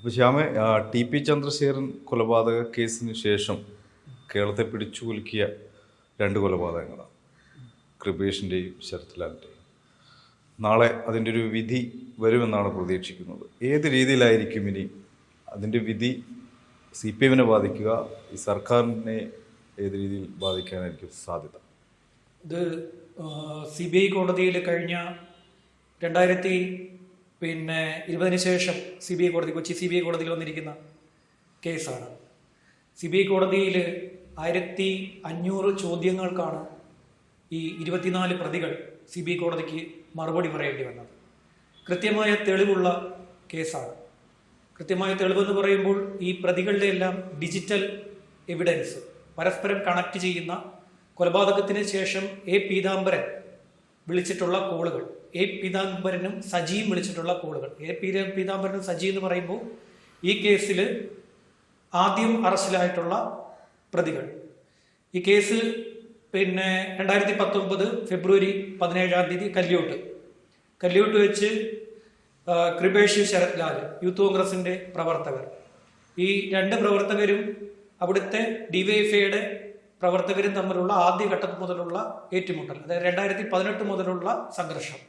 അപ്പോൾ ശ്യാമെ T P Chandrasekharan കൊലപാതക കേസിന് ശേഷം കേരളത്തെ പിടിച്ചു കുലുക്കിയ രണ്ട് കൊലപാതകങ്ങളാണ്. കൃപേഷിന്റെയും ശരത്ലാലിന്റെയും നാളെ അതിന്റെ ഒരു വിധി വരുമെന്നാണ് പ്രതീക്ഷിക്കുന്നത്. ഏത് രീതിയിലായിരിക്കും ഇനി അതിന്റെ വിധി സി പി എമ്മിനെ ബാധിക്കുക ഈ സർക്കാരിനെ ഏത് രീതിയിൽ ബാധിക്കാനായിരിക്കും സാധ്യത? ഇത് സി ബി ഐ കോടതിയിൽ കഴിഞ്ഞ രണ്ടായിരത്തി പിന്നെ ഇരുപതിന് ശേഷം സി ബി ഐ കോടതി കൊച്ചി സി ബി ഐ കോടതിയിൽ വന്നിരിക്കുന്ന കേസാണ്. സി ബി ഐ കോടതിയിൽ ആയിരത്തി അഞ്ഞൂറ് ചോദ്യങ്ങൾക്കാണ് ഈ ഇരുപത്തിനാല് പ്രതികൾ സി ബി ഐ കോടതിക്ക് മറുപടി പറയേണ്ടി വന്നത്. കൃത്യമായ തെളിവുള്ള കേസാണ്. കൃത്യമായ തെളിവെന്ന് പറയുമ്പോൾ ഈ പ്രതികളുടെ എല്ലാം ഡിജിറ്റൽ എവിഡൻസ് പരസ്പരം കണക്ട് ചെയ്യുന്ന കൊലപാതകത്തിന് ശേഷം എ പീതാംബരൻ വിളിച്ചിട്ടുള്ള കോളുകൾ. എ പീതാംബരനും സജിയും വിളിച്ചിട്ടുള്ള കോളുകൾ. എ പി പീതാംബരനും സജി എന്ന് പറയുമ്പോൾ ഈ കേസിൽ ആദ്യം അറസ്റ്റിലായിട്ടുള്ള പ്രതികൾ. ഈ കേസ് പിന്നെ രണ്ടായിരത്തി പത്തൊമ്പത് ഫെബ്രുവരി പതിനേഴാം തീയതി കല്യോട്ട്. കല്യോട്ട് വെച്ച് കൃപേഷ് ശരത് ലാൽ യൂത്ത് കോൺഗ്രസിന്റെ പ്രവർത്തകർ. ഈ രണ്ട് പ്രവർത്തകരും അവിടുത്തെ ഡിവൈഎഫ്ഐയുടെ പ്രവർത്തകരും തമ്മിലുള്ള ആദ്യഘട്ടം മുതലുള്ള ഏറ്റുമുട്ടൽ അതായത് രണ്ടായിരത്തി പതിനെട്ട് മുതലുള്ള സംഘർഷം.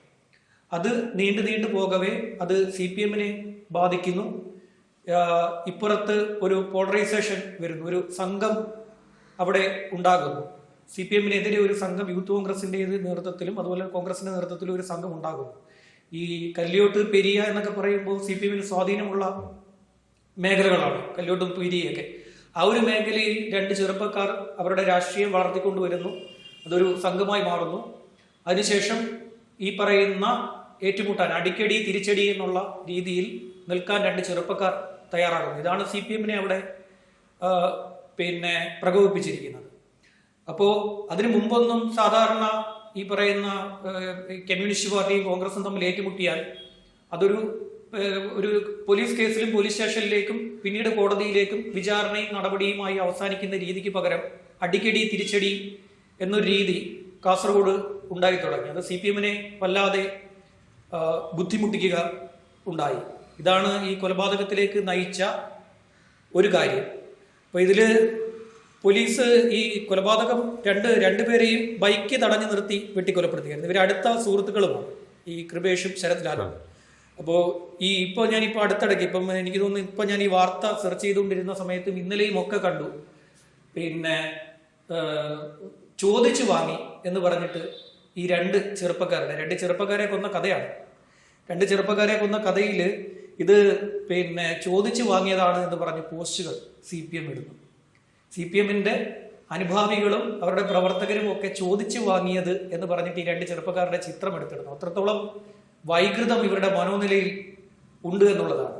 അത് നീണ്ടു നീണ്ടു പോകവേ അത് സി പി എമ്മിനെ ബാധിക്കുന്നു. ഇപ്പുറത്ത് ഒരു പോളറൈസേഷൻ വരുന്നു ഒരു സംഘം അവിടെ ഉണ്ടാകുന്നു. സി പി എമ്മിനെതിരെ ഒരു സംഘം യൂത്ത് കോൺഗ്രസിന്റെ നേതൃത്വത്തിലും അതുപോലെ കോൺഗ്രസിന്റെ നേതൃത്വത്തിലും ഒരു സംഘം ഉണ്ടാകുന്നു. ഈ കല്ലിയോട്ട് പെരിയ എന്നൊക്കെ പറയുമ്പോൾ സി പി എമ്മിന് സ്വാധീനമുള്ള മേഖലകളാണ് കല്യോട്ടും പെരിയൊക്കെ ആ ഒരു മേഖലയിൽ രണ്ട് ചെറുപ്പക്കാർ അവരുടെ രാഷ്ട്രീയം വളർത്തിക്കൊണ്ടുവരുന്നു. അതൊരു സംഘമായി മാറുന്നു. അതിനുശേഷം ഈ പറയുന്ന ഏറ്റുമുട്ടാൻ അടിക്കടി തിരിച്ചടി എന്നുള്ള രീതിയിൽ നിൽക്കാൻ രണ്ട് ചെറുപ്പക്കാർ തയ്യാറാകുന്നു. ഇതാണ് സി പി എമ്മിനെ അവിടെ പിന്നെ പ്രകോപിപ്പിച്ചിരിക്കുന്നത്. അപ്പോൾ അതിനു മുമ്പൊന്നും സാധാരണ ഈ പറയുന്ന കമ്മ്യൂണിസ്റ്റ് പാർട്ടിയും കോൺഗ്രസും തമ്മിൽ ഏറ്റുമുട്ടിയാൽ അതൊരു ഒരു പോലീസ് കേസിലും പോലീസ് സ്റ്റേഷനിലേക്കും പിന്നീട് കോടതിയിലേക്കും വിചാരണയും നടപടിയുമായി അവസാനിക്കുന്ന രീതിക്ക് പകരം അടിക്കടി തിരിച്ചടി എന്നൊരു രീതി കാസർഗോഡ് ഉണ്ടായി തുടങ്ങി. അത് സി പി എമ്മിനെ വല്ലാതെ ബുദ്ധിമുട്ടിക്കുക ഉണ്ടായി. ഇതാണ് ഈ കൊലപാതകത്തിലേക്ക് നയിച്ച ഒരു കാര്യം. അപ്പൊ ഇതിൽ പോലീസ് ഈ കൊലപാതകം രണ്ട് രണ്ടുപേരെയും ബൈക്ക് തടഞ്ഞു നിർത്തി വെട്ടിക്കൊലപ്പെടുത്തുകയായിരുന്നു ഇവർ അടുത്ത സുഹൃത്തുക്കളുമാണ് ഈ കൃപേഷും ശരത് ലാലും. അപ്പോൾ ഈ ഇപ്പോൾ ഞാനിപ്പോൾ അടുത്തിടയ്ക്ക് ഇപ്പം എനിക്ക് തോന്നുന്നു ഇപ്പം ഞാൻ ഈ വാർത്ത സെർച്ച് ചെയ്തുകൊണ്ടിരുന്ന സമയത്തും ഇന്നലെയും ഒക്കെ കണ്ടു. പിന്നെ ചോദിച്ചു വാങ്ങി എന്ന് പറഞ്ഞിട്ട് ഈ രണ്ട് ചെറുപ്പക്കാരുടെ രണ്ട് ചെറുപ്പക്കാരെ കൊന്ന കഥയാണ്. രണ്ട് ചെറുപ്പക്കാരെ കൊന്ന കഥയിൽ ഇത് പിന്നെ ചോദിച്ചു വാങ്ങിയതാണ് എന്ന് പറഞ്ഞ് പോസ്റ്റുകൾ സി പി എം ഇടുന്നു. സി പി എമ്മിന്റെ അനുഭാവികളും അവരുടെ പ്രവർത്തകരും ഒക്കെ ചോദിച്ചു വാങ്ങിയത് എന്ന് പറഞ്ഞിട്ട് ഈ രണ്ട് ചെറുപ്പക്കാരുടെ ചിത്രം എടുത്തിടുന്നു. അത്രത്തോളം വൈകൃതം ഇവരുടെ മനോനിലയിൽ ഉണ്ട് എന്നുള്ളതാണ്.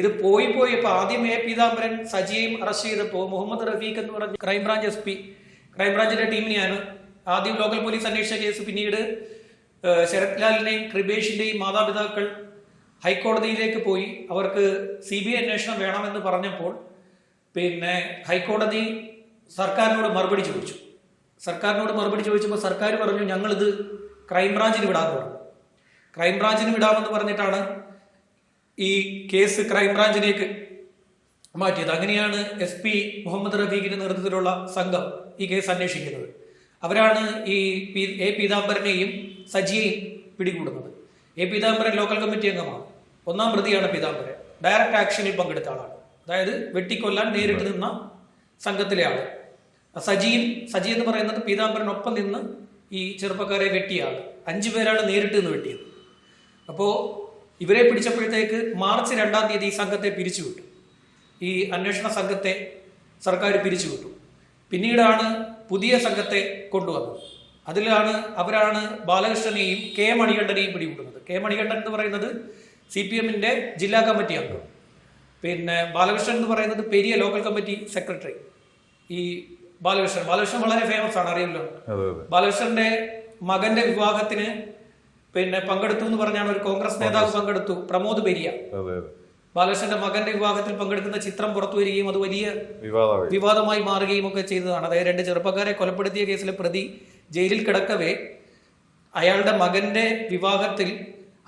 ഇത് പോയി പോയി ഇപ്പൊ ആദ്യം എ പീതാംബരൻ സജിയെയും അറസ്റ്റ് ചെയ്തപ്പോൾ മുഹമ്മദ് റഫീഖ് എന്ന് പറഞ്ഞ ക്രൈംബ്രാഞ്ച് എസ് പി ക്രൈംബ്രാഞ്ചിന്റെ ടീമിനെയാണ് ആദ്യം ലോക്കൽ പോലീസ് അന്വേഷിച്ച കേസ് പിന്നീട് ശരത് ലാലിന്റെയും കൃപേഷിന്റെയും മാതാപിതാക്കൾ ഹൈക്കോടതിയിലേക്ക് പോയി. അവർക്ക് സി ബി ഐ അന്വേഷണം വേണമെന്ന് പറഞ്ഞപ്പോൾ പിന്നെ ഹൈക്കോടതി സർക്കാരിനോട് മറുപടി ചോദിച്ചു. സർക്കാരിനോട് മറുപടി ചോദിച്ചപ്പോൾ സർക്കാർ പറഞ്ഞു ഞങ്ങളിത് ക്രൈംബ്രാഞ്ചിന് വിടാമെന്ന് പറഞ്ഞു ക്രൈംബ്രാഞ്ചിന് വിടാമെന്ന് പറഞ്ഞിട്ടാണ് ഈ കേസ് ക്രൈംബ്രാഞ്ചിലേക്ക് മാറ്റിയത്. അങ്ങനെയാണ് എസ് പി മുഹമ്മദ് റഫീഖിന്റെ നേതൃത്വത്തിലുള്ള സംഘം ഈ കേസ് അന്വേഷിക്കുന്നത്. അവരാണ് ഈ പി എ പീതാംബരനെയും സജിയെയും പിടികൂടുന്നത്. എ പീതാംബരൻ ലോക്കൽ കമ്മിറ്റി അംഗമാണ്. ഒന്നാം പ്രതിയാണ് പീതാംബരൻ. ഡയറക്റ്റ് ആക്ഷനിൽ പങ്കെടുത്ത ആളാണ്. അതായത് വെട്ടിക്കൊല്ലാൻ നേരിട്ട് നിന്ന സംഘത്തിലെ ആൾ. സജിയും സജി എന്ന് പറയുന്നത് പീതാംബരനൊപ്പം നിന്ന് ഈ ചെറുപ്പക്കാരെ വെട്ടിയ ആൾ. അഞ്ചു പേരാണ് നേരിട്ട് നിന്ന് വെട്ടിയത്. അപ്പോൾ ഇവരെ പിടിച്ചപ്പോഴത്തേക്ക് മാർച്ച് രണ്ടാം തീയതി ഈ സംഘത്തെ പിരിച്ചുവിട്ടു. ഈ അന്വേഷണ സംഘത്തെ സർക്കാർ പിരിച്ചുവിട്ടു. പിന്നീടാണ് പുതിയ സംഘത്തെ കൊണ്ടുവന്നത്. അതിലാണ് അവരാണ് ബാലകൃഷ്ണനെയും കെ മണികണ്ഠനെയും പിടികൂടുന്നത്. കെ മണികണ്ഠൻ എന്ന് പറയുന്നത് സി പി എമ്മിന്റെ ജില്ലാ കമ്മിറ്റി അംഗം. പിന്നെ ബാലകൃഷ്ണൻ എന്ന് പറയുന്നത് പെരിയ ലോക്കൽ കമ്മിറ്റി സെക്രട്ടറി. ഈ ബാലകൃഷ്ണൻ. ബാലകൃഷ്ണൻ വളരെ ഫേമസ് ആണ് അറിയുമല്ലോ? അതെ. ബാലകൃഷ്ണന്റെ മകന്റെ വിവാഹത്തിന് പിന്നെ പങ്കെടുത്തു എന്ന് പറഞ്ഞാണ് ഒരു കോൺഗ്രസ് നേതാവ് പങ്കെടുത്തു പ്രമോദ് പെരിയ. ബാലകൃഷ്ണന്റെ മകന്റെ വിവാഹത്തിൽ പങ്കെടുക്കുന്ന ചിത്രം പുറത്തു വരികയും അത് വലിയ വിവാദമായി. മാറുകയും ഒക്കെ ചെയ്തതാണ്. അതായത് രണ്ട് ചെറുപ്പക്കാരെ കൊലപ്പെടുത്തിയ കേസിലെ പ്രതി ജയിലിൽ കിടക്കവേ അയാളുടെ മകന്റെ വിവാഹത്തിൽ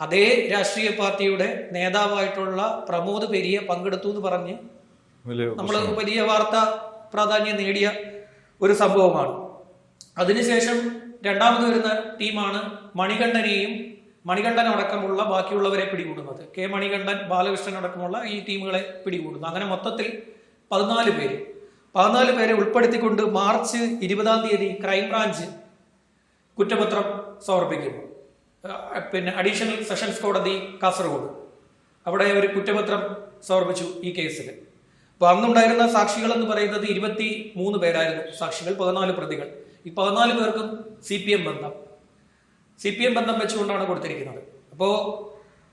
അതേ രാഷ്ട്രീയ പാർട്ടിയുടെ നേതാവായിട്ടുള്ള പ്രമോദ് പെരിയ പങ്കെടുത്തു എന്ന് പറഞ്ഞ് നമ്മൾ വലിയ വാർത്ത പ്രാധാന്യം നേടിയ ഒരു സംഭവമാണ്. അതിനുശേഷം രണ്ടാമത് വരുന്ന ടീമാണ് മണികണ്ഠനെയും മണികണ്ഠൻ അടക്കമുള്ള ബാക്കിയുള്ളവരെ പിടികൂടുന്നത്. കെ മണികണ്ഠൻ ബാലകൃഷ്ണൻ അടക്കമുള്ള ഈ ടീമുകളെ പിടികൂടുന്നു. അങ്ങനെ മൊത്തത്തിൽ പതിനാല് പേര്. പതിനാല് പേരെ ഉൾപ്പെടുത്തിക്കൊണ്ട് മാർച്ച് ഇരുപതാം തീയതി ക്രൈംബ്രാഞ്ച് കുറ്റപത്രം സമർപ്പിക്കുന്നു. പിന്നെ അഡീഷണൽ സെഷൻസ് കോടതി കാസർഗോഡ്. അവിടെ ഒരു കുറ്റപത്രം സമർപ്പിച്ചു ഈ കേസിൽ. അപ്പൊ അന്നുണ്ടായിരുന്ന സാക്ഷികൾ എന്ന് പറയുന്നത് ഇരുപത്തി മൂന്ന് പേരായിരുന്നു. സാക്ഷികൾ പതിനാല് പ്രതികൾ. ഈ പതിനാല് പേർക്കും സി പി എം ബന്ധം. സി പി എം ബന്ധം വെച്ചുകൊണ്ടാണ് കൊടുത്തിരിക്കുന്നത്. അപ്പോൾ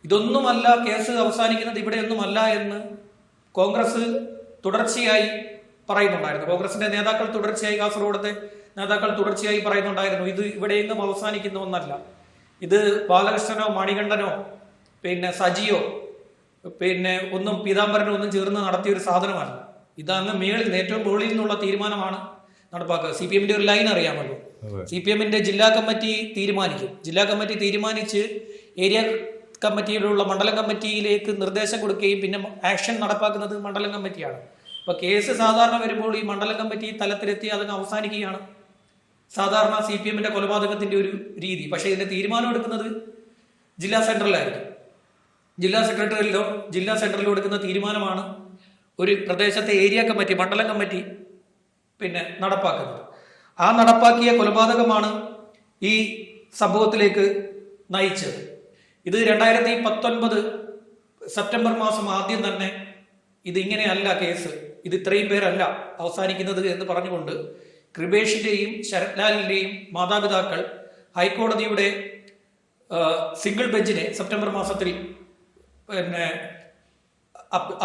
ഇതൊന്നുമല്ല കേസ് അവസാനിക്കുന്നത് ഇവിടെയൊന്നുമല്ല എന്ന് കോൺഗ്രസ് തുടർച്ചയായി പറയുന്നുണ്ടായിരുന്നു. കോൺഗ്രസിന്റെ നേതാക്കൾ തുടർച്ചയായി കാസർഗോഡത്തെ നേതാക്കൾ തുടർച്ചയായി പറയുന്നുണ്ടായിരുന്നു. ഇത് ഇവിടെയെങ്കിലും അവസാനിക്കുന്ന ഒന്നല്ല ഇത് ബാലകൃഷ്ണനോ മണികണ്ഠനോ പിന്നെ സജിയോ പിന്നെ ഒന്നും പീതാംബരനോ ഒന്നും ചേർന്ന് നടത്തിയ ഒരു സാധനമല്ല. ഇതങ്ങ് മേളിൽ ഏറ്റവും മുകളിൽ നിന്നുള്ള തീരുമാനമാണ് നടപ്പാക്കുക. സി പി എമ്മിന്റെ ഒരു ലൈൻ അറിയാമല്ലോ. സി പി എമ്മിന്റെ ജില്ലാ കമ്മിറ്റി തീരുമാനിക്കും. ജില്ലാ കമ്മിറ്റി തീരുമാനിച്ച് ഏരിയ കമ്മിറ്റിയിലുള്ള മണ്ഡലം കമ്മിറ്റിയിലേക്ക് നിർദ്ദേശം കൊടുക്കുകയും പിന്നെ ആക്ഷൻ നടപ്പാക്കുന്നത് മണ്ഡലം കമ്മിറ്റിയാണ്. ഇപ്പൊ കേസ് സാധാരണ വരുമ്പോൾ ഈ മണ്ഡലം കമ്മിറ്റി തലത്തിലെത്തി അതങ്ങ് അവസാനിക്കുകയാണ്. സാധാരണ സി പി എമ്മിന്റെ കൊലപാതകത്തിന്റെ ഒരു രീതി. പക്ഷേ ഇതിന്റെ തീരുമാനം എടുക്കുന്നത് ജില്ലാ സെൻട്രലായിരിക്കും ജില്ലാ സെക്രട്ടറിയിലോ ജില്ലാ സെൻട്രലിലോ എടുക്കുന്ന തീരുമാനമാണ് ഒരു പ്രദേശത്തെ ഏരിയ കമ്മിറ്റി മണ്ഡലം കമ്മിറ്റി പിന്നെ നടപ്പാക്കുന്നത്. ആ നടപ്പാക്കിയ കൊലപാതകമാണ് ഈ സംഭവത്തിലേക്ക് നയിച്ചത്. ഇത് രണ്ടായിരത്തി പത്തൊൻപത് സെപ്റ്റംബർ മാസം ആദ്യം തന്നെ ഇത് ഇങ്ങനെയല്ല കേസ്. ഇത് ഇത്രയും പേരല്ല അവസാനിക്കുന്നത് എന്ന് പറഞ്ഞുകൊണ്ട് കൃപേഷിന്റെയും ശരത്ലാലിന്റെയും മാതാപിതാക്കൾ ഹൈക്കോടതിയുടെ സിംഗിൾ ബെഞ്ചിനെ സെപ്റ്റംബർ മാസത്തിൽ പിന്നെ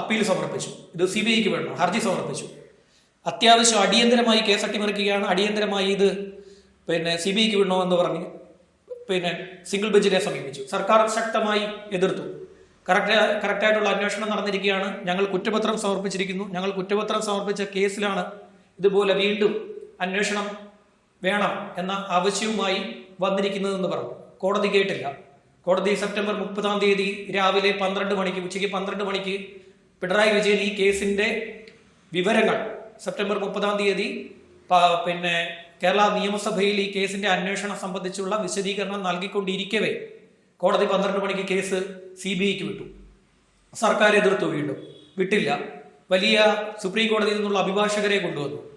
അപ്പീൽ സമർപ്പിച്ചു. ഇത് സി ബി ഐക്ക് വേണം ഹർജി സമർപ്പിച്ചു. അത്യാവശ്യം അടിയന്തരമായി കേസ് അട്ടിമറിക്കുകയാണ്. അടിയന്തരമായി ഇത് പിന്നെ സി ബി ഐക്ക് വിടണമെന്ന് പറഞ്ഞ് പിന്നെ സിംഗിൾ ബെഞ്ചിനെ സമീപിച്ചു. സർക്കാർ ശക്തമായി എതിർത്തു. കറക്റ്റ് കറക്റ്റായിട്ടുള്ള അന്വേഷണം നടന്നിരിക്കുകയാണ്. ഞങ്ങൾ കുറ്റപത്രം സമർപ്പിച്ചിരിക്കുന്നു. ഞങ്ങൾ കുറ്റപത്രം സമർപ്പിച്ച കേസിലാണ് ഇതുപോലെ വീണ്ടും അന്വേഷണം വേണം എന്ന ആവശ്യവുമായി വന്നിരിക്കുന്നതെന്ന് പറഞ്ഞു. കോടതി കേട്ടില്ല. കോടതി സെപ്റ്റംബർ മുപ്പതാം തീയതി രാവിലെ പന്ത്രണ്ട് മണിക്ക് ഉച്ചയ്ക്ക് പന്ത്രണ്ട് മണിക്ക് പിണറായി വിജയൻ ഈ കേസിന്റെ വിവരങ്ങൾ സെപ്റ്റംബർ മുപ്പതാം തീയതി പിന്നെ കേരള നിയമസഭയിൽ ഈ കേസിന്റെ അന്വേഷണം സംബന്ധിച്ചുള്ള വിശദീകരണം നൽകിക്കൊണ്ടിരിക്കവേ. കോടതി പന്ത്രണ്ട് മണിക്ക് കേസ് സി ബി ഐക്ക് വിട്ടു. സർക്കാർ എതിർത്തു വീണ്ടും. വിട്ടില്ല. വലിയ സുപ്രീം കോടതിയിൽ നിന്നുള്ള അഭിഭാഷകരെ കൊണ്ടുവന്നു.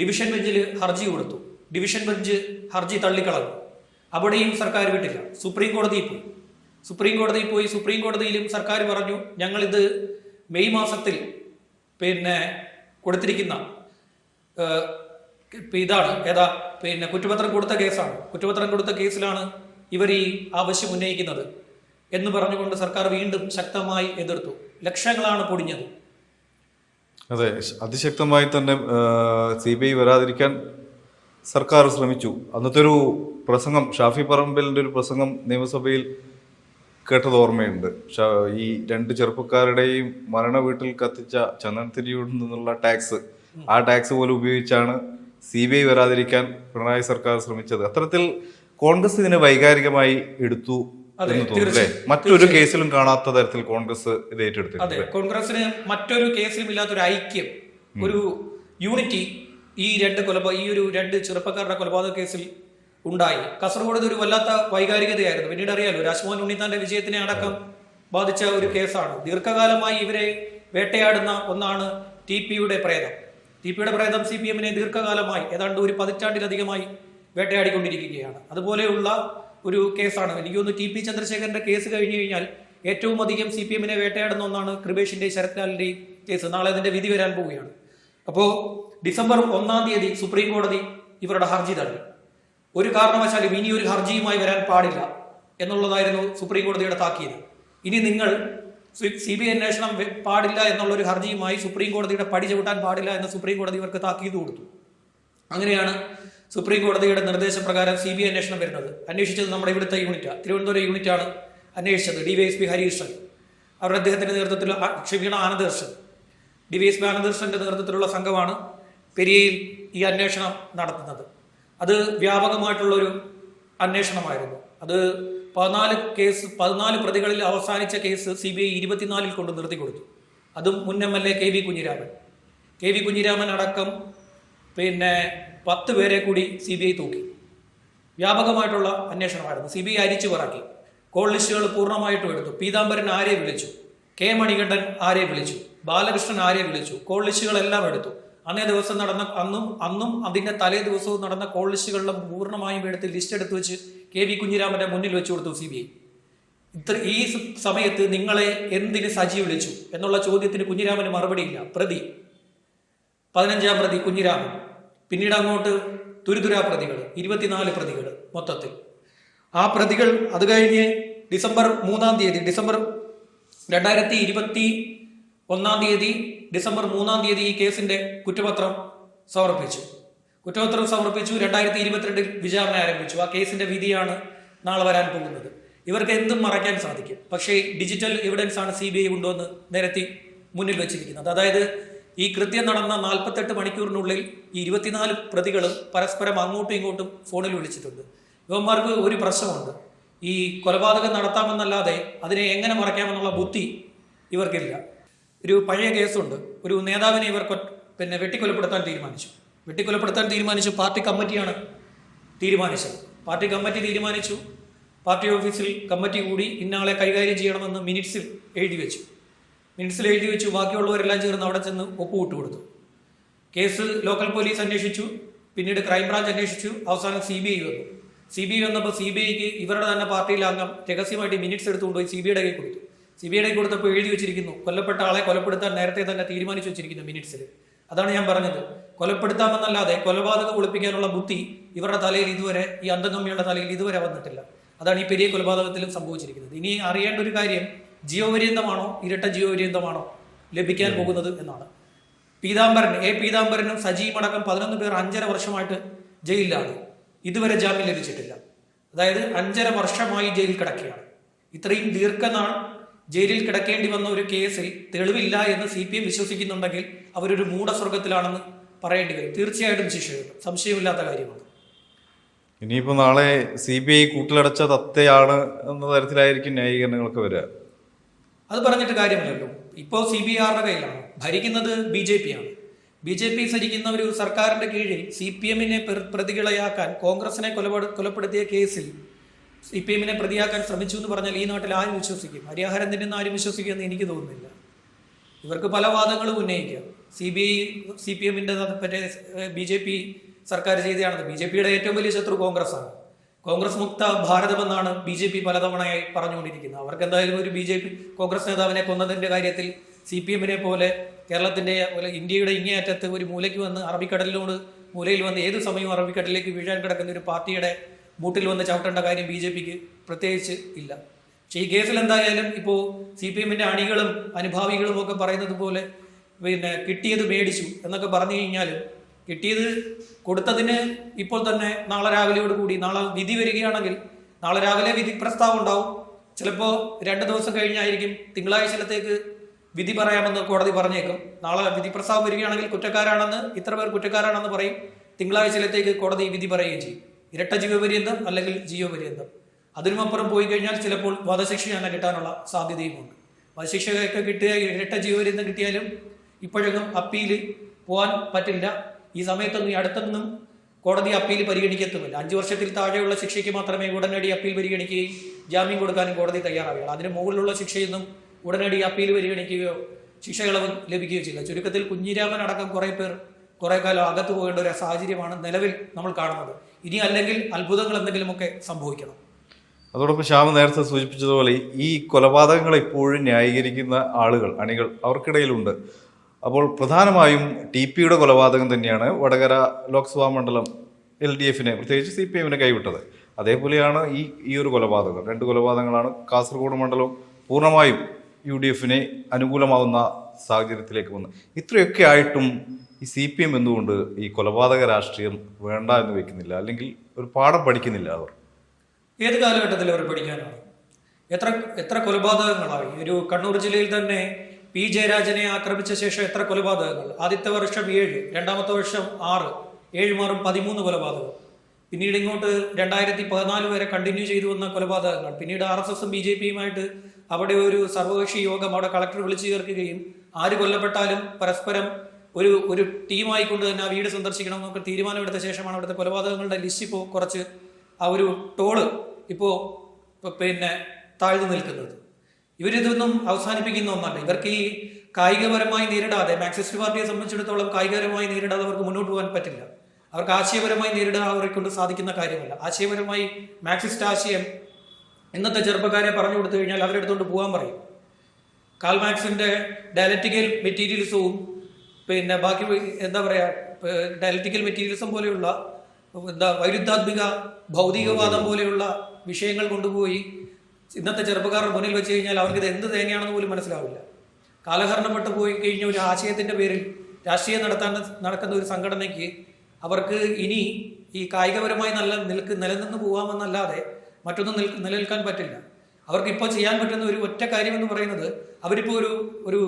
ഡിവിഷൻ ബെഞ്ചിൽ ഹർജി കൊടുത്തു. ഡിവിഷൻ ബെഞ്ച് ഹർജി തള്ളിക്കളഞ്ഞു. അവിടെയും സർക്കാർ വിട്ടില്ല. സുപ്രീം കോടതിയിൽ പോയി. സുപ്രീം കോടതിയിൽ പോയി. സുപ്രീം കോടതിയിലും സർക്കാർ പറഞ്ഞു ഞങ്ങളിത് മെയ് മാസത്തിൽ പിന്നെ കൊടുത്തിരിക്കുന്ന ഇതാണ്. ഏതാ? പിന്നെ കുറ്റപത്രം കൊടുത്ത കേസാണ്. കുറ്റപത്രം കൊടുത്ത കേസിലാണ് ഇവർ ഈ ആവശ്യം ഉന്നയിക്കുന്നത് എന്ന് പറഞ്ഞുകൊണ്ട് സർക്കാർ വീണ്ടും ശക്തമായി എതിർത്തു. ലക്ഷങ്ങളാണ് പൊടിഞ്ഞത്. അതെ അതിശക്തമായി തന്നെ സി ബി ഐ വരാതിരിക്കാൻ സർക്കാർ ശ്രമിച്ചു. അന്നത്തെ ഒരു പ്രസംഗം ഷാഫി പറമ്പലിന്റെ ഒരു പ്രസംഗം നിയമസഭയിൽ കേട്ടത് ഓർമ്മയുണ്ട്. പക്ഷെ ഈ രണ്ട് ചെറുപ്പക്കാരുടെയും മരണ വീട്ടിൽ കത്തിച്ച ചന്ദനത്തിരിയിൽ നിന്നുള്ള ടാക്സ് ആ ടാക്സ് പോലും ഉപയോഗിച്ചാണ് സി ബി ഐ വരാതിരിക്കാൻ പിണറായി സർക്കാർ ശ്രമിച്ചത്. അത്തരത്തിൽ കോൺഗ്രസ് ഇതിനെ വൈകാരികമായി എടുത്തു മറ്റൊരു കേസിലും കാണാത്ത തരത്തിൽ കോൺഗ്രസ് ഇത് ഏറ്റെടുത്തു കോൺഗ്രസിന് മറ്റൊരു കേസിലും ഇല്ലാത്തൊരു ഐക്യം ഒരു യൂണിറ്റി ഈ രണ്ട് കൊലപാ ഈ ഒരു രണ്ട് ചെറുപ്പക്കാരുടെ കൊലപാതക കേസിൽ ഉണ്ടായി. കാസർഗോഡ് ഇതൊരു വല്ലാത്ത വൈകാരികതയായിരുന്നു. പിന്നീട് അറിയാലോ രാജ്മോഹൻ ഉണ്ണിത്താന്റെ വിജയത്തിനെ അടക്കം ബാധിച്ച ഒരു കേസാണ്. ദീർഘകാലമായി ഇവരെ വേട്ടയാടുന്ന ഒന്നാണ് ടി പിയുടെ പ്രേതം. ടി പിയുടെ പ്രേതം സി പി എമ്മിനെ ദീർഘകാലമായി ഏതാണ്ട് ഒരു പതിറ്റാണ്ടിലധികമായി വേട്ടയാടിക്കൊണ്ടിരിക്കുകയാണ്. അതുപോലെയുള്ള ഒരു കേസാണ്. എനിക്ക് തോന്നുന്നു ടി പി ചന്ദ്രശേഖരന്റെ കേസ് കഴിഞ്ഞു കഴിഞ്ഞാൽ ഏറ്റവും അധികം സി പി എമ്മിനെ വേട്ടയാടുന്ന ഒന്നാണ് കൃപേഷിന്റെയും ശരത്ലാലിന്റെയും കേസ്. നാളെ അതിന്റെ വിധി വരാൻ പോവുകയാണ്. അപ്പോൾ ഡിസംബർ ഒന്നാം തീയതി സുപ്രീം കോടതി ഇവരുടെ ഹർജി തള്ളി. ഒരു കാരണവശാലും ഇനി ഒരു ഹർജിയുമായി വരാൻ പാടില്ല എന്നുള്ളതായിരുന്നു സുപ്രീം കോടതിയുടെ താക്കീത്. ഇനി നിങ്ങൾ സി ബി ഐ അന്വേഷണം പാടില്ല എന്നുള്ള ഒരു ഹർജിയുമായി സുപ്രീം കോടതിയുടെ പടി ചവിട്ടാൻ പാടില്ല എന്ന് സുപ്രീം കോടതി ഇവർക്ക് താക്കീത് കൊടുത്തു. അങ്ങനെയാണ് സുപ്രീം കോടതിയുടെ നിർദ്ദേശപ്രകാരം സി ബി ഐ അന്വേഷണം വരുന്നത്. അന്വേഷിച്ചത് നമ്മുടെ ഇവിടുത്തെ യൂണിറ്റാണ് തിരുവനന്തപുരം യൂണിറ്റാണ് അന്വേഷിച്ചത് D Y S P Harikrishnan അവരുടെ അദ്ദേഹത്തിന്റെ നേതൃത്വത്തിൽ ക്ഷമിക്കണം Anandarshan D Y S P ആനന്ദർഷന്റെ നേതൃത്വത്തിലുള്ള സംഘമാണ് പെരിയയിൽ ഈ അന്വേഷണം നടത്തുന്നത്. അത് വ്യാപകമായിട്ടുള്ളൊരു അന്വേഷണമായിരുന്നു. അത് പതിനാല് കേസ് പതിനാല് പ്രതികളിൽ അവസാനിച്ച കേസ് സി ബി ഐ ഇരുപത്തിനാലിൽ കൊണ്ട് നിർത്തി കൊടുത്തു. അതും മുൻ M L A K V Kunhiraman. K V Kunhiraman അടക്കം പിന്നെ പത്ത് പേരെ കൂടി സി ബി ഐ തൂക്കി. വ്യാപകമായിട്ടുള്ള അന്വേഷണമായിരുന്നു. സി ബി ഐ അരിച്ചു പറക്കി. കോൾ ലിസ്റ്റുകൾ പൂർണമായിട്ടും എടുത്തു. പീതാംബരൻ ആരെ വിളിച്ചു? കെ മണികണ്ഠൻ ആരെ വിളിച്ചു? ബാലകൃഷ്ണൻ ആരെ വിളിച്ചു? കോൾ ലിസ്റ്റുകളെല്ലാം എടുത്തു. അന്നേ ദിവസം നടന്ന അന്നും അന്നും അതിന്റെ തലേ ദിവസവും നടന്ന കോൾ ലിസ്റ്റുകളിലും പൂർണമായും എടുത്ത് ലിസ്റ്റ് എടുത്ത് വെച്ച് കെ വി കുഞ്ഞിരാമന്റെ മുന്നിൽ വെച്ചു കൊടുത്തു സി ബി ഐ ഇത്ര ഈ സമയത്ത് നിങ്ങളെ എന്തിന് സജി വിളിച്ചു എന്നുള്ള ചോദ്യത്തിന് കുഞ്ഞിരാമന് മറുപടിയില്ല പ്രതി. പതിനഞ്ചാം പ്രതി കുഞ്ഞിരാമൻ. പിന്നീട് അങ്ങോട്ട് തുരിതുരാ പ്രതികൾ ഇരുപത്തിനാല് പ്രതികൾ മൊത്തത്തിൽ. ആ പ്രതികൾ അത് കഴിഞ്ഞ് ഡിസംബർ മൂന്നാം തീയതി ഡിസംബർ രണ്ടായിരത്തി ഇരുപത്തി ഒന്നാം തീയതി ഡിസംബർ മൂന്നാം തീയതി ഈ കേസിന്റെ കുറ്റപത്രം സമർപ്പിച്ചു. കുറ്റപത്രം സമർപ്പിച്ചു. രണ്ടായിരത്തി ഇരുപത്തിരണ്ടിൽ വിചാരണ ആരംഭിച്ചു. ആ കേസിന്റെ വിധിയാണ് നാളെ വരാൻ പോകുന്നത്. ഇവർക്ക് എന്തും മറയ്ക്കാൻ സാധിക്കും. പക്ഷേ ഡിജിറ്റൽ എവിഡൻസ് ആണ് സി ബി ഐ കൊണ്ടുവന്ന് നിരത്തി മുന്നിൽ വെച്ചിരിക്കുന്നത്. അതായത് ഈ കൃത്യം നടന്ന നാൽപ്പത്തെട്ട് മണിക്കൂറിനുള്ളിൽ ഈ ഇരുപത്തിനാല് പ്രതികളും പരസ്പരം അങ്ങോട്ടും ഇങ്ങോട്ടും ഫോണിൽ വിളിച്ചിട്ടുണ്ട്. ഇവന്മാർക്ക് ഒരു പ്രശ്നമുണ്ട്. ഈ കൊലപാതകം നടത്താമെന്നല്ലാതെ അതിനെ എങ്ങനെ മറയ്ക്കാമെന്നുള്ള ബുദ്ധി ഇവർക്കില്ല. ഒരു പഴയ കേസുണ്ട്. ഒരു നേതാവിനെ ഇവർ പിന്നെ വെട്ടിക്കൊലപ്പെടുത്താൻ തീരുമാനിച്ചു. വെട്ടിക്കൊലപ്പെടുത്താൻ തീരുമാനിച്ചു. പാർട്ടി കമ്മിറ്റിയാണ് തീരുമാനിച്ചത്. പാർട്ടി കമ്മിറ്റി തീരുമാനിച്ചു. പാർട്ടി ഓഫീസിൽ കമ്മിറ്റി കൂടി ഇന്നാളെ കൈകാര്യം ചെയ്യണമെന്ന് മിനിറ്റ്സിൽ എഴുതി വെച്ചു. മിനിറ്റ്സിൽ എഴുതി വെച്ചു. ബാക്കിയുള്ളവരെല്ലാം ചേർന്ന് അവിടെ ചെന്ന് ഒപ്പുവിട്ട് കൊടുത്തു. കേസ് ലോക്കൽ പോലീസ് അന്വേഷിച്ചു. പിന്നീട് ക്രൈംബ്രാഞ്ച് അന്വേഷിച്ചു. അവസാനം സി ബി ഐ വന്നു. സി ബി ഐ വന്നപ്പോൾ സി ബി ഐക്ക് ഇവരുടെ തന്നെ പാർട്ടിയിലെ അംഗം രഹസ്യമായിട്ട് മിനിറ്റ്സ് എടുത്തുകൊണ്ടുപോയി സി ബി ഐയുടെ കൈ കൊടുത്തു. സി ബി ഐയുടെ കൊടുത്തപ്പോൾ എഴുതി വെച്ചിരിക്കുന്നു. കൊല്ലപ്പെട്ട ആളെ കൊലപ്പെടുത്താൻ നേരത്തെ തന്നെ തീരുമാനിച്ചു വെച്ചിരിക്കുന്നു മിനിറ്റ്സിൽ. അതാണ് ഞാൻ പറഞ്ഞത്. കൊലപ്പെടുത്താമെന്നല്ലാതെ കൊലപാതകം ഒളിപ്പിക്കാനുള്ള ബുദ്ധി ഇവരുടെ തലയിൽ ഇതുവരെ ഈ അന്തംഗമ്മിയുടെ തലയിൽ ഇതുവരെ വന്നിട്ടില്ല. അതാണ് ഈ പെരിയ കൊലപാതകത്തിലും സംഭവിച്ചിരിക്കുന്നത്. ഇനി അറിയേണ്ട ഒരു കാര്യം ജീവപര്യന്തമാണോ ഇരട്ട ജീവപര്യന്തമാണോ ലഭിക്കാൻ പോകുന്നത് എന്നാണ്. പീതാംബരൻ എ പീതാംബരനും സജീവ് അടക്കം പതിനൊന്ന് പേർ അഞ്ചര വർഷമായിട്ട് ജയിലിലാണ്. ഇതുവരെ ജാമ്യം ലഭിച്ചിട്ടില്ല. അതായത് അഞ്ചര വർഷമായി ജയിലിൽ കിടക്കുകയാണ്. ഇത്രയും ദീർഘനാൾ ജയിലിൽ കിടക്കേണ്ടി വന്ന ഒരു കേസിൽ തെളിവില്ല എന്ന് സി പി എം വിശ്വസിക്കുന്നുണ്ടെങ്കിൽ അവരൊരു മൂടസ്വർഗത്തിലാണെന്ന് പറയേണ്ടി വരും. തീർച്ചയായിട്ടും ശിക്ഷ കിട്ടും. സംശയമില്ലാത്ത കാര്യമാണ്. ഇനിയിപ്പോൾ നാളെ സി ബി ഐ കൂട്ടിലടച്ച തത്തയാണ് എന്ന തരത്തിലായിരിക്കും ന്യായീകരണങ്ങളൊക്കെ വരിക. അത് പറഞ്ഞിട്ട് കാര്യമില്ലല്ലോ. ഇപ്പോൾ സി ബി ആറിന്റെ കയ്യിലാണ്. ഭരിക്കുന്നത് ബി ജെ പി ആണ് ബി ജെ പി ഭരിക്കുന്ന ഒരു സർക്കാരിന്റെ കീഴിൽ സി പി എമ്മിനെ പ്രതികളെയാക്കാൻ കോൺഗ്രസിനെ കൊലപ്പെടുത്തിയ കേസിൽ സി പി എമ്മിനെ പ്രതിയാക്കാൻ ശ്രമിച്ചു എന്ന് പറഞ്ഞാൽ ഈ നാട്ടിൽ ആരും വിശ്വസിക്കും? ഹരിയാഹാരം തിന്നുന്ന ആരും വിശ്വസിക്കുമെന്ന് എനിക്ക് തോന്നുന്നില്ല. ഇവർക്ക് പല വാദങ്ങളും ഉന്നയിക്കാം. C B I C P എമ്മിന്റെ മറ്റേ ബി ജെ പി സർക്കാർ ചെയ്തതാണെന്ന്. ബി ജെ പിയുടെ ഏറ്റവും വലിയ ശത്രു കോൺഗ്രസ്സാണ്. കോൺഗ്രസ് മുക്ത ഭാരതമെന്നാണ് ബി ജെ പി പലതവണയായി പറഞ്ഞുകൊണ്ടിരിക്കുന്നത്. അവർക്ക് എന്തായാലും ഒരു ബി ജെ പി കോൺഗ്രസ് നേതാവിനെ കൊന്നതിന്റെ കാര്യത്തിൽ സി പി എമ്മിനെ പോലെ കേരളത്തിന്റെ ഇന്ത്യയുടെ ഇങ്ങേയറ്റത്ത് ഒരു മൂലയ്ക്ക് വന്ന് അറബിക്കടലിനോട് മൂലയിൽ വന്ന് ഏത് സമയവും അറബിക്കടലിലേക്ക് വീഴാൻ കിടക്കുന്ന ഒരു പാർട്ടിയുടെ മൂട്ടിൽ വന്ന് ചവിട്ടേണ്ട കാര്യം ബി ജെ പിക്ക് പ്രത്യേകിച്ച് ഇല്ല. പക്ഷേ ഈ കേസിൽ എന്തായാലും ഇപ്പോൾ സി പി എമ്മിന്റെ അണികളും അനുഭാവികളും ഒക്കെ പറയുന്നത് പോലെ പിന്നെ കിട്ടിയത് മേടിച്ചു എന്നൊക്കെ പറഞ്ഞു കഴിഞ്ഞാൽ കിട്ടിയത് കൊടുത്തതിന് ഇപ്പോൾ തന്നെ നാളെ രാവിലെയോട് കൂടി നാളെ വിധി വരികയാണെങ്കിൽ നാളെ രാവിലെ വിധി പ്രസ്താവം ഉണ്ടാവും. ചിലപ്പോൾ രണ്ട് ദിവസം കഴിഞ്ഞായിരിക്കും തിങ്കളാഴ്ചയിലത്തേക്ക് വിധി പറയാമെന്ന് കോടതി പറഞ്ഞേക്കും. നാളെ വിധി പ്രസ്താവം വരികയാണെങ്കിൽ കുറ്റക്കാരാണെന്ന് ഇത്ര പേർ കുറ്റക്കാരാണെന്ന് പറയും. തിങ്കളാഴ്ചയിലത്തേക്ക് കോടതി വിധി പറയുകയും ചെയ്യും. ഇരട്ട ജീവപര്യന്തം അല്ലെങ്കിൽ ജീവപര്യന്തം. അതിനുമപ്പുറം പോയി കഴിഞ്ഞാൽ ചിലപ്പോൾ വധശിക്ഷ തന്നെ കിട്ടാനുള്ള സാധ്യതയുമുണ്ട്. വധശിക്ഷയൊക്കെ കിട്ടിയ ഇരട്ട ജീവപര്യന്തം കിട്ടിയാലും ഇപ്പോഴൊന്നും അപ്പീൽ പോകാൻ പറ്റില്ല. ഈ സമയത്തൊന്നും ഈ അടുത്തൊന്നും കോടതി അപ്പീൽ പരിഗണിക്കത്തുമില്ല. അഞ്ചു വർഷത്തിൽ താഴെയുള്ള ശിക്ഷയ്ക്ക് മാത്രമേ ഉടനടി അപ്പീൽ പരിഗണിക്കുകയും ജാമ്യം കൊടുക്കാനും കോടതി തയ്യാറാവുകയുള്ളൂ. അതിന് മുകളിലുള്ള ശിക്ഷയൊന്നും ഉടനടി അപ്പീൽ പരിഗണിക്കുകയോ ശിക്ഷകളവ് ലഭിക്കുകയോ ചെയ്യില്ല. ചുരുക്കത്തിൽ കുഞ്ഞിരാമൻ അടക്കം കുറേ പേർ കുറേ കാലം അകത്തു പോകേണ്ട ഒരു സാഹചര്യമാണ് നിലവിൽ നമ്മൾ കാണുന്നത്. ഇനി അല്ലെങ്കിൽ അത്ഭുതങ്ങൾ എന്തെങ്കിലുമൊക്കെ സംഭവിക്കണം. അതോടൊപ്പം ശ്യാമ നേരത്തെ സൂചിപ്പിച്ചതുപോലെ ഈ കൊലപാതകങ്ങൾ ഇപ്പോഴും ന്യായീകരിക്കുന്ന ആളുകൾ അണികൾ അവർക്കിടയിലുണ്ട്. അപ്പോൾ പ്രധാനമായും ടി പിയുടെ കൊലപാതകം തന്നെയാണ് വടകര ലോക്സഭാ മണ്ഡലം എൽ ഡി എഫിനെ പ്രത്യേകിച്ച് സി പി എമ്മിനെ കൈവിട്ടത്. അതേപോലെയാണ് ഈ ഈ ഒരു കൊലപാതകം. രണ്ട് കൊലപാതകങ്ങളാണ് കാസർഗോഡ് മണ്ഡലം പൂർണമായും യു ഡി എഫിനെ അനുകൂലമാവുന്ന സാഹചര്യത്തിലേക്ക് വന്നത്. ഇത്രയൊക്കെ ആയിട്ടും ഈ സി പി എം എന്തുകൊണ്ട് ഈ കൊലപാതക രാഷ്ട്രീയം വേണ്ട എന്ന് വെക്കുന്നില്ല? അല്ലെങ്കിൽ ഒരു പാഠം പഠിക്കുന്നില്ല അവർ? ഏത് കാലഘട്ടത്തിൽ അവർ പഠിക്കാനാണ്? എത്ര എത്ര കൊലപാതകങ്ങളായി? ഒരു കണ്ണൂർ ജില്ലയിൽ തന്നെ പി ജയരാജനെ ആക്രമിച്ച ശേഷം എത്ര കൊലപാതകങ്ങൾ? ആദ്യത്തെ വർഷം ഏഴ് രണ്ടാമത്തെ വർഷം ആറ് ഏഴ് മാറും പതിമൂന്ന് കൊലപാതകം പിന്നീട് ഇങ്ങോട്ട് രണ്ടായിരത്തി പതിനാല് വരെ കണ്ടിന്യൂ ചെയ്തു വന്ന കൊലപാതകങ്ങൾ. പിന്നീട് ആർ എസ് എസും ബി ജെ പിയുമായിട്ട് അവിടെ ഒരു സർവകക്ഷി യോഗം അവിടെ കളക്ടർ വിളിച്ചു ചേർക്കുകയും ആര് കൊല്ലപ്പെട്ടാലും പരസ്പരം ഒരു ഒരു ടീമായിക്കൊണ്ട് തന്നെ ആ വീട് സന്ദർശിക്കണം എന്നൊക്കെ തീരുമാനമെടുത്ത ശേഷമാണ് അവിടുത്തെ കൊലപാതകങ്ങളുടെ ലിസ്റ്റ് ഇപ്പോൾ കുറച്ച് ആ ഒരു ടോൾ ഇപ്പോൾ പിന്നെ താഴ്ന്നു നിൽക്കുന്നത്. ഇവരിതൊന്നും അവസാനിപ്പിക്കുന്ന ഒന്നല്ല. ഇവർക്ക് ഈ കായികപരമായി നേരിടാതെ മാർക്സിസ്റ്റ് പാർട്ടിയെ സംബന്ധിച്ചിടത്തോളം കായികപരമായി നേരിടാതെ അവർക്ക് മുന്നോട്ട് പോകാൻ പറ്റില്ല. അവർക്ക് ആശയപരമായി നേരിടാൻ അവരെ കൊണ്ട് സാധിക്കുന്ന കാര്യമല്ല. ആശയപരമായി മാർക്സിസ്റ്റ് ആശയം ഇന്നത്തെ ചെറുപ്പക്കാരെ പറഞ്ഞു കൊടുത്തു കഴിഞ്ഞാൽ അവരെടുത്തുകൊണ്ട് പോകാൻ പറയും. കാൽമാക്സിന്റെ ഡയലക്റ്റിക്കൽ മെറ്റീരിയൽസവും പിന്നെ ബാക്കി എന്താ പറയാ ഡയലക്റ്റിക്കൽ മെറ്റീരിയൽസും പോലെയുള്ള എന്താ വൈരുദ്ധാത്മിക ഭൗതികവാദം പോലെയുള്ള വിഷയങ്ങൾ കൊണ്ടുപോയി ഇന്നത്തെ ചെറുപ്പക്കാരുടെ മുന്നിൽ വെച്ച് കഴിഞ്ഞാൽ അവർക്ക് ഇത് എന്ത് തേങ്ങയാണെന്ന് പോലും മനസ്സിലാവില്ല. കാലഹരണപ്പെട്ട് പോയി കഴിഞ്ഞ ഒരു ആശയത്തിന്റെ പേരിൽ രാഷ്ട്രീയം നടത്താൻ നടക്കുന്ന ഒരു സംഘടനയ്ക്ക് അവർക്ക് ഇനി ഈ കായികപരമായി നല്ല നിൽക്ക് നിലനിന്ന് പോകാമെന്നല്ലാതെ മറ്റൊന്നും നിൽ നിലനിൽക്കാൻ പറ്റില്ല. അവർക്ക് ഇപ്പോൾ ചെയ്യാൻ പറ്റുന്ന ഒരു ഒറ്റ കാര്യമെന്ന് പറയുന്നത് അവരിപ്പോൾ ഒരു ഒരു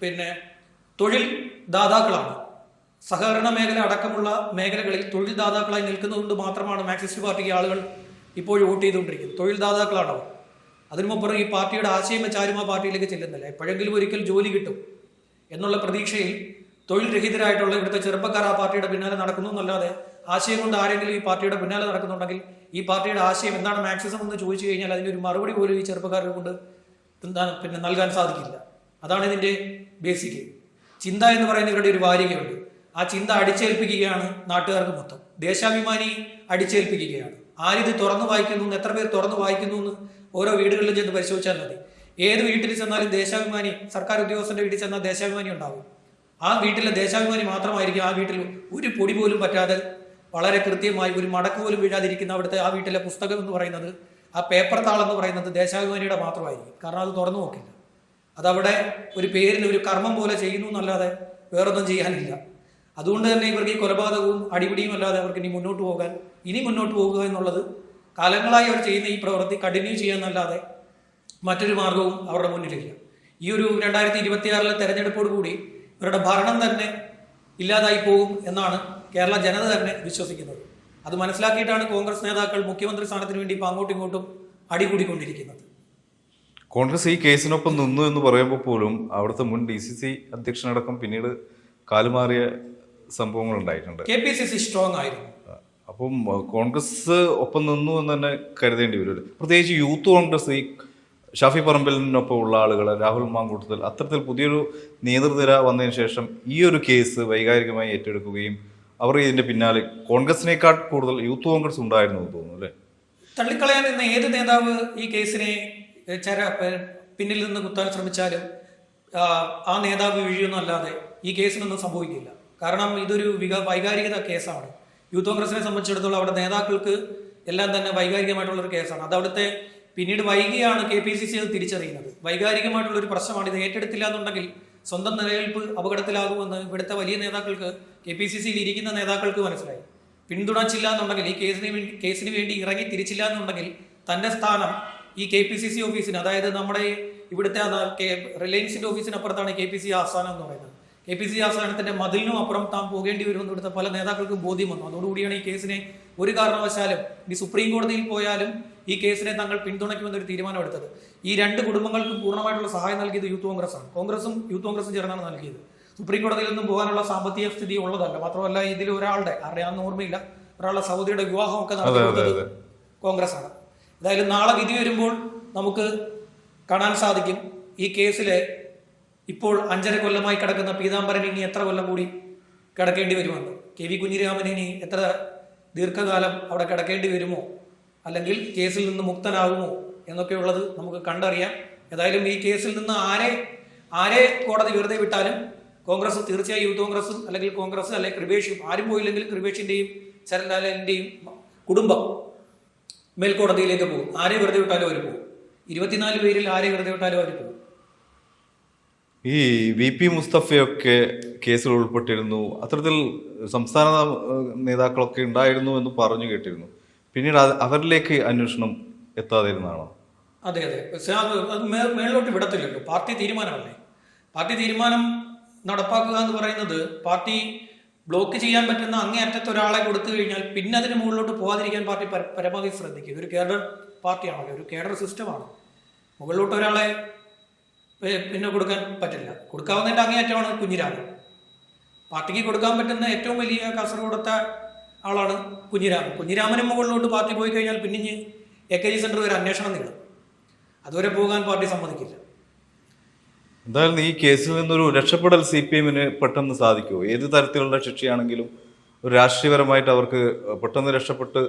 പിന്നെ തൊഴിൽ ദാതാക്കളാണ്. സഹകരണ മേഖല അടക്കമുള്ള മേഖലകളിൽ തൊഴിൽ ദാതാക്കളായി നിൽക്കുന്നതുകൊണ്ട് മാത്രമാണ് മാർക്സിസ്റ്റ് പാർട്ടിക്ക് ആളുകൾ ഇപ്പോഴും വോട്ട് ചെയ്തുകൊണ്ടിരിക്കുന്നത്. തൊഴിൽ ദാതാക്കളാണ് അവർ അതിനുമപ്പുറം ഈ പാർട്ടിയുടെ ആശയം വെച്ചാരും ആ പാർട്ടിയിലേക്ക് ചെല്ലുന്നില്ല. എപ്പോഴെങ്കിലും ഒരിക്കൽ ജോലി കിട്ടും എന്നുള്ള പ്രതീക്ഷയിൽ തൊഴിൽ രഹിതരായിട്ടുള്ള ഇവിടുത്തെ ചെറുപ്പക്കാർ ആ പാർട്ടിയുടെ പിന്നാലെ നടക്കുന്നു എന്നല്ലാതെ ആശയം കൊണ്ട് ആരെങ്കിലും ഈ പാർട്ടിയുടെ പിന്നാലെ നടക്കുന്നുണ്ടെങ്കിൽ ഈ പാർട്ടിയുടെ ആശയം എന്താണ് മാക്സിസം എന്ന് ചോദിച്ചു കഴിഞ്ഞാൽ അതിനൊരു മറുപടി പോലും ഈ ചെറുപ്പക്കാരെ കൊണ്ട് പിന്നെ നൽകാൻ സാധിക്കില്ല. അതാണ് ഇതിന്റെ ബേസിക് ചിന്ത എന്ന് പറയുന്ന ഇവരുടെ ഒരു വാരികയുണ്ട്. ആ ചിന്ത അടിച്ചേൽപ്പിക്കുകയാണ് നാട്ടുകാർക്ക് മൊത്തം. ദേശാഭിമാനി അടിച്ചേൽപ്പിക്കുകയാണ്. ആരിത് തുറന്നു വായിക്കുന്നു എന്ന് എത്ര പേർ തുറന്നു വായിക്കുന്നു എന്ന് ഓരോ വീടുകളിലും ചെന്ന് പരിശോധിച്ചാൽ മതി. ഏത് വീട്ടിൽ ചെന്നാലും ദേശാഭിമാനി സർക്കാർ ഉദ്യോഗസ്ഥന്റെ വീട്ടിൽ ചെന്നാൽ ദേശാഭിമാനി ഉണ്ടാവും. ആ വീട്ടിലെ ദേശാഭിമാനി മാത്രമായിരിക്കും ആ വീട്ടിൽ ഒരു പൊടി പോലും പറ്റാതെ വളരെ കൃത്യമായി ഒരു മടക്ക് പോലും വീഴാതിരിക്കുന്ന അവിടുത്തെ ആ വീട്ടിലെ പുസ്തകം എന്ന് പറയുന്നത് ആ പേപ്പർ താളെന്ന് പറയുന്നത് ദേശാഭിമാനിയുടെ മാത്രമായിരിക്കും. കാരണം അത് തുറന്നു നോക്കില്ല. അതവിടെ ഒരു പേരിന് ഒരു കർമ്മം പോലെ ചെയ്യുന്നു എന്നല്ലാതെ വേറൊന്നും ചെയ്യാനില്ല. അതുകൊണ്ട് തന്നെ ഇവർക്ക് ഈ കൊലപാതകവും അടിപിടിയും അല്ലാതെ അവർക്ക് ഇനി മുന്നോട്ട് പോകാൻ ഇനി മുന്നോട്ട് പോകുക എന്നുള്ളത് കാലങ്ങളായി അവർ ചെയ്യുന്ന ഈ പ്രവൃത്തി കണ്ടിന്യൂ ചെയ്യാന്നല്ലാതെ മറ്റൊരു മാർഗവും അവരുടെ മുന്നിലില്ല. ഈ ഒരു രണ്ടായിരത്തി ഇരുപത്തിയാറിലെ തെരഞ്ഞെടുപ്പോട് കൂടി ഇവരുടെ ഭരണം തന്നെ ഇല്ലാതായി പോകും എന്നാണ് കേരള ജനത തന്നെ വിശ്വസിക്കുന്നത്. അത് മനസ്സിലാക്കിയിട്ടാണ് കോൺഗ്രസ് നേതാക്കൾ മുഖ്യമന്ത്രി സ്ഥാനത്തിന് വേണ്ടി ഇപ്പോൾ അങ്ങോട്ടും ഇങ്ങോട്ടും അടികൂടിക്കൊണ്ടിരിക്കുന്നത്. കോൺഗ്രസ് ഈ കേസിനൊപ്പം നിന്നു എന്ന് പറയുമ്പോൾ പോലും അവിടുത്തെ മുൻ ഡി സി സി അധ്യക്ഷനടക്കം പിന്നീട് കാലുമാറിയ സംഭവങ്ങൾ ഉണ്ടായിട്ടുണ്ട്. K P C C strong ആയിരുന്നു. അപ്പം കോൺഗ്രസ് ഒപ്പം നിന്നു എന്ന് തന്നെ കരുതേണ്ടി വരും. പ്രത്യേകിച്ച് യൂത്ത് കോൺഗ്രസ് ഈ ഷാഫി പറമ്പലിനൊപ്പം ഉള്ള ആളുകൾ രാഹുൽ മാങ്കൂട്ടത്തിൽ അത്തരത്തിൽ പുതിയൊരു നേതൃനിര വന്നതിന് ശേഷം ഈ ഒരു കേസ് വൈകാരികമായി ഏറ്റെടുക്കുകയും അവർ ഇതിന്റെ പിന്നാലെ കോൺഗ്രസിനേക്കാൾ കൂടുതൽ യൂത്ത് കോൺഗ്രസ് ഉണ്ടായിരുന്നു എന്ന് തോന്നുന്നു അല്ലേ? തള്ളിക്കളയാൻ നിന്ന ഏത് നേതാവ് ഈ കേസിനെ പ- പിന്നിൽ നിന്ന് കുത്താൻ ശ്രമിച്ചാലും ആ, നേതാവ് വീഴുമെന്നല്ലാതെ ഈ കേസിനൊന്നും സംഭവിക്കില്ല. കാരണം ഇതൊരു വിക വൈകാരികത കേസാണ്. യൂത്ത് കോൺഗ്രസിനെ സംബന്ധിച്ചിടത്തോളം അവിടെ നേതാക്കൾക്ക് എല്ലാം തന്നെ വൈകാരികമായിട്ടുള്ള ഒരു കേസാണ്. അത് അവിടുത്തെ പിന്നീട് വൈകിയാണ് കെ പി സി സി അത് തിരിച്ചറിയുന്നത്. വൈകാരികമായിട്ടുള്ള ഒരു പ്രശ്നമാണ്. ഇത് ഏറ്റെടുത്തില്ല എന്നുണ്ടെങ്കിൽ സ്വന്തം നിലനിൽപ്പ് അപകടത്തിലാകുമെന്ന് ഇവിടുത്തെ വലിയ നേതാക്കൾക്ക് കെ പി സി സിയിൽ ഇരിക്കുന്ന നേതാക്കൾക്ക് മനസ്സിലായി. പിന്തുണച്ചില്ല എന്നുണ്ടെങ്കിൽ ഈ കേസിന് വേണ്ടി കേസിന് വേണ്ടി ഇറങ്ങി തിരിച്ചില്ല എന്നുണ്ടെങ്കിൽ തന്റെ സ്ഥാനം ഈ കെ പി സി സി ഓഫീസിന് അതായത് നമ്മുടെ ഇവിടുത്തെ റിലയൻസിന്റെ ഓഫീസിനപ്പുറത്താണ് കെ പി സി ആസ്ഥാനം എന്ന് പറയുന്നത്. കെ പി സി ആസ്ഥാനത്തിന്റെ മതിലിനും അപ്പുറം താൻ പോകേണ്ടി വരുമെന്ന് ഇവിടുത്തെ പല നേതാക്കൾക്കും ബോധ്യം വന്നു. അതോടുകൂടിയാണ് ഈ കേസിനെ ഒരു കാരണവശാലും ഇനി സുപ്രീം കോടതിയിൽ പോയാലും ഈ കേസിനെ തങ്ങൾ പിന്തുണയ്ക്കുമെന്നൊരു തീരുമാനമെടുത്തത്. ഈ രണ്ട് കുടുംബങ്ങൾക്കും പൂർണമായിട്ടുള്ള സഹായം നൽകിയത് യൂത്ത് കോൺഗ്രസ് ആണ് കോൺഗ്രസും യൂത്ത് കോൺഗ്രസും ചേർന്നാണ് നൽകിയത്. സുപ്രീം കോടതിയിൽ നിന്നും പോകാനുള്ള സാമ്പത്തിക സ്ഥിതി ഉള്ളതല്ല. മാത്രമല്ല ഇതിൽ ഒരാളുടെ ആരുടെയാണെന്ന് ഓർമ്മയില്ല. ഒരാളുടെ സൗദിയുടെ വിവാഹമൊക്കെ നടത്തി കോൺഗ്രസ് ആണ് ഏതായാലും നാളെ വിധി വരുമ്പോൾ നമുക്ക് കാണാൻ സാധിക്കും. ഈ കേസിലെ ഇപ്പോൾ അഞ്ചര കൊല്ലമായി കിടക്കുന്ന പീതാംബരൻ ഇനി എത്ര കൊല്ലം കൂടി കിടക്കേണ്ടി വരുമെന്ന്? കെ വി കുഞ്ഞിരാമൻ ഇനി എത്ര ദീർഘകാലം അവിടെ കിടക്കേണ്ടി വരുമോ? അല്ലെങ്കിൽ കേസിൽ നിന്ന് മുക്തനാകുമോ? എന്നൊക്കെയുള്ളത് നമുക്ക് കണ്ടറിയാം. ഏതായാലും ഈ കേസിൽ നിന്ന് ആരെ ആരെ കോടതി വെറുതെ വിട്ടാലും കോൺഗ്രസ് തീർച്ചയായും യൂത്ത് കോൺഗ്രസും അല്ലെങ്കിൽ കോൺഗ്രസ് അല്ലെങ്കിൽ കൃപേഷും ആരും പോയില്ലെങ്കിൽ കൃപേഷിന്റെയും ശരൺലാലിന്റെയും കുടുംബം മേൽക്കോടതിയിലേക്ക് പോകും. ആരെ വെറുതെ വിട്ടാലും അവർ പോകും. ഇരുപത്തിനാല് പേരിൽ ആരെ വെറുതെ വിട്ടാലും അവർ പോകും. ഈ വി പി മുസ്തഫയൊക്കെ കേസിൽ ഉൾപ്പെട്ടിരുന്നു. അത്തരത്തിൽ സംസ്ഥാന നേതാക്കളൊക്കെ ഉണ്ടായിരുന്നു എന്ന് പറഞ്ഞു കേട്ടിരുന്നു. പിന്നീട് അവരിലേക്ക് അന്വേഷണം എത്താതിരുന്നതാണോ? അതെ അതെ. അത് മേളിലോട്ട് വിടത്തില്ലല്ലോ. പാർട്ടി തീരുമാനമല്ലേ? പാർട്ടി തീരുമാനം നടപ്പാക്കുക എന്ന് പറയുന്നത് പാർട്ടി ബ്ലോക്ക് ചെയ്യാൻ പറ്റുന്ന അങ്ങേ അറ്റത്ത് ഒരാളെ കൊടുത്തു കഴിഞ്ഞാൽ പിന്നെ അതിന് മുകളിലോട്ട് പോകാതിരിക്കാൻ പാർട്ടി പര- പരമാവധി ശ്രദ്ധിക്കും. ഇതൊരു കേഡർ പാർട്ടിയാണല്ലോ ഒരു കേഡർ സിസ്റ്റമാണ്. മുകളിലോട്ട് ഒരാളെ പിന്നെ കൊടുക്കാൻ പറ്റില്ല. കൊടുക്കാവുന്നതിന്റെ അങ്ങേയറ്റമാണ് കുഞ്ഞിരാമൻ. പാർട്ടിക്ക് കൊടുക്കാൻ പറ്റുന്ന ഏറ്റവും വലിയ കാസർഗോഡത്തെ ആളാണ് കുഞ്ഞിരാമൻ. കുഞ്ഞിരാമനും മുകളിലോട്ട് പാർട്ടി പോയി കഴിഞ്ഞാൽ പിന്നെ എ കെ ജി സെന്റർ വരെ അന്വേഷണം നീളും. അതുവരെ പോകാൻ പാർട്ടി സമ്മതിക്കില്ല. എന്തായാലും ഈ കേസിൽ നിന്നൊരു രക്ഷപ്പെടൽ സി പി എമ്മിന് പെട്ടെന്ന് സാധിക്കുമോ ഏത് തരത്തിലുള്ള ശിക്ഷയാണെങ്കിലും ഒരു രാഷ്ട്രീയപരമായിട്ട് അവർക്ക് പെട്ടെന്ന് രക്ഷപ്പെട്ട്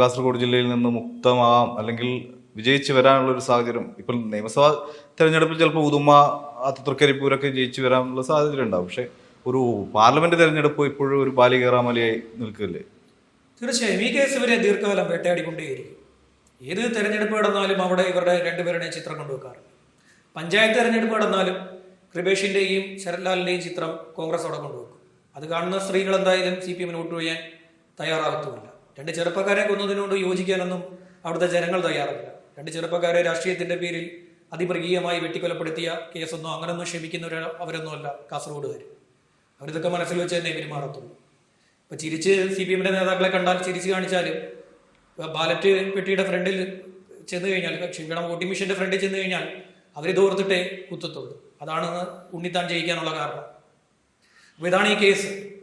കാസർഗോഡ് ജില്ലയിൽ നിന്ന് മുക്തമാവാം അല്ലെങ്കിൽ വിജയിച്ച് വരാനുള്ള ഒരു സാഹചര്യം ഇപ്പോൾ നിയമസഭാ തെരഞ്ഞെടുപ്പിൽ ചിലപ്പോൾ ഉദുമ തൃക്കരിപ്പൂരൊക്കെ ജയിച്ചു വരാനുള്ള സാഹചര്യം ഉണ്ടാവും പക്ഷേ ഒരു പാർലമെന്റ് തെരഞ്ഞെടുപ്പ് ഇപ്പോഴും ഒരു ബാലികേറാമലയായി നിൽക്കില്ലേ തീർച്ചയായും. ഈ കേസ് ഇവരെ ദീർഘകാലം വേട്ടയാടിക്കൊണ്ടേയിരിക്കും. ഏത് തെരഞ്ഞെടുപ്പ് നടന്നാലും അവിടെ ഇവരുടെ രണ്ടുപേരുടെയും ചിത്രം കൊണ്ടുവെക്കാറുണ്ട് പഞ്ചായത്ത് തെരഞ്ഞെടുപ്പ് നടന്നാലും കൃപേഷിന്റെയും ശരത്ലാലിന്റെയും ചിത്രം കോൺഗ്രസ് അവിടെ കൊണ്ടുവെക്കും. അത് കാണുന്ന സ്ത്രീകൾ എന്തായാലും സി പി എമ്മിന് വോട്ട് ചെയ്യാൻ തയ്യാറാകത്തുമില്ല രണ്ട് ചെറുപ്പക്കാരെ കൊന്നതിനോട് യോജിക്കാനൊന്നും അവിടുത്തെ ജനങ്ങൾ തയ്യാറല്ല. രണ്ട് ചെറുപ്പക്കാരെ രാഷ്ട്രീയത്തിന്റെ പേരിൽ അതിമൃഗീയമായി വെട്ടിക്കൊലപ്പെടുത്തിയ കേസൊന്നും അങ്ങനൊന്നും ക്ഷമിക്കുന്നവർ അവരൊന്നുമല്ല കാസർഗോഡുകാർ അവരിതൊക്കെ മനസ്സിൽ വെച്ച് തന്നെ പെരുമാറത്തുള്ളൂ. ഇപ്പൊ ചിരിച്ച് സി പി എമ്മിന്റെ നേതാക്കളെ കണ്ടാൽ ചിരിച്ച് കാണിച്ചാലും ബാലറ്റ് പെട്ടിയുടെ ഫ്രണ്ടിൽ ചെന്ന് കഴിഞ്ഞാൽ ക്ഷമിക്കണം വോട്ടിംഗ് മെഷീന്റെ ഫ്രണ്ടിൽ ചെന്ന് കഴിഞ്ഞാൽ അവർ തോർത്തിട്ടേ കുത്തത്തുള്ളൂ. അതാണ് ഉണ്ണിത്താൻ ജയിക്കാനുള്ള കാരണം. അപ്പൊ ഇതാണ് ഈ കേസ്